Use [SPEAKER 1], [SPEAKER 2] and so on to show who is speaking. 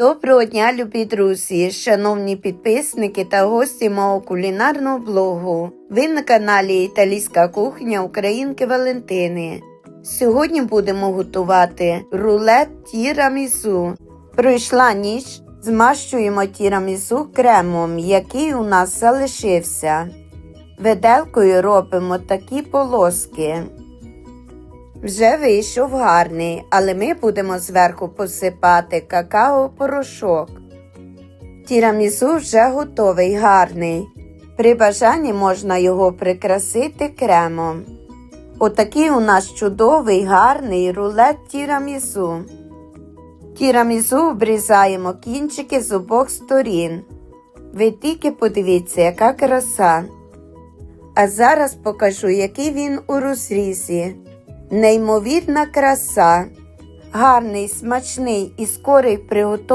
[SPEAKER 1] Доброго дня, любі друзі, шановні підписники та гості мого кулінарного блогу. Ви на каналі Італійська кухня Українки Валентини. Сьогодні будемо готувати рулет тірамісу. Пройшла ніч, змащуємо тірамісу кремом, який у нас залишився. Виделкою робимо такі полоски. Вже вийшов гарний, але ми будемо зверху посипати какао-порошок. Тірамісу вже готовий гарний. При бажанні можна його прикрасити кремом. Отакий у нас чудовий гарний рулет тірамісу. Тірамісу обрізаємо кінчики з обох сторін. Ви тільки подивіться, яка краса. А зараз покажу, який він у розрізі. Неймовірна краса, гарний, смачний і скорий приготовлений.